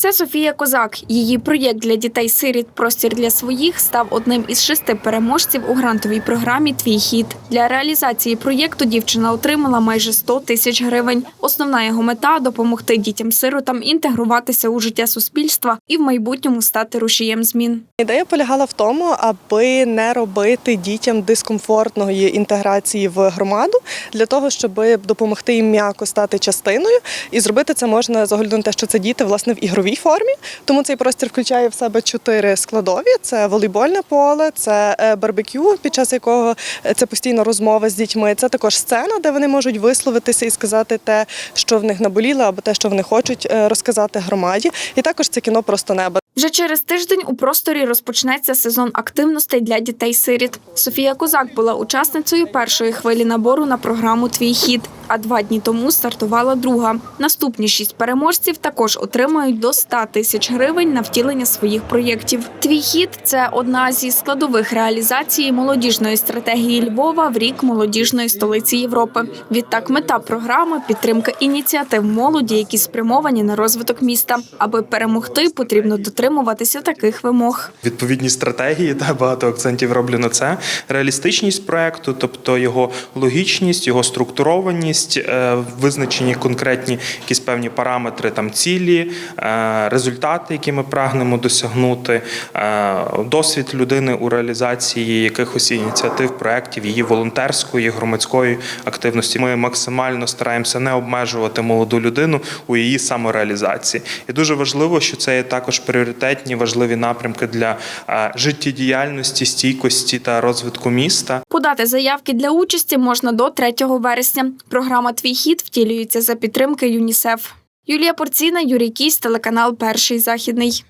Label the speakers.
Speaker 1: Це Софія Козак. Її проєкт для дітей-сиріт Простір для своїх став одним із шести переможців у грантовій програмі Твій хід. Для реалізації проєкту дівчина отримала майже 100 тисяч гривень. Основна його мета допомогти дітям-сиротам інтегруватися у життя суспільства і в майбутньому стати рушієм змін.
Speaker 2: Ідея полягала в тому, аби не робити дітям дискомфортної інтеграції в громаду для того, щоб допомогти їм м'яко стати частиною, і зробити це можна з те, що це діти власне в ігровій формі. Тому цей простір включає в себе чотири складові: це волейбольне поле, це е, барбекю, під час якого е, це постійно розмова з дітьми. Це також сцена, де вони можуть висловитися і сказати те, що в них наболіло, або те, що вони хочуть е, розказати громаді. І також це кіно просто небо.
Speaker 1: Вже через тиждень у просторі розпочнеться сезон активностей для дітей-сиріт. Софія Козак була учасницею першої хвилі набору на програму Твій хід. А два дні тому стартувала друга. Наступні шість переможців також отримають до 100 тисяч гривень на втілення своїх проєктів. Твій хід це одна зі складових реалізації молодіжної стратегії Львова в рік молодіжної столиці Європи. Відтак, мета програми підтримка ініціатив молоді, які спрямовані на розвиток міста. Аби перемогти, потрібно дотримуватися таких вимог.
Speaker 3: відповідні стратегії, та багато акцентів роблю на це. Реалістичність проекту, тобто його логічність, його структурованість, е, визначені конкретні якісь певні параметри, там цілі, е, результати, які ми прагнемо досягнути, е, досвід людини у реалізації якихось ініціатив, проєктів, її волонтерської, громадської активності. Ми максимально стараємося не обмежувати молоду людину у її самореалізації. І дуже важливо, що це є також пріоритетні важливі напрямки для життєдіяльності, стійкості та розвитку міста.
Speaker 1: Подати заявки для участі можна до 3 вересня. Програма Твій хід втілюється за підтримки ЮНІСЕФ. Юлія Порціна, Юрій Кісь, телеканал Перший західний.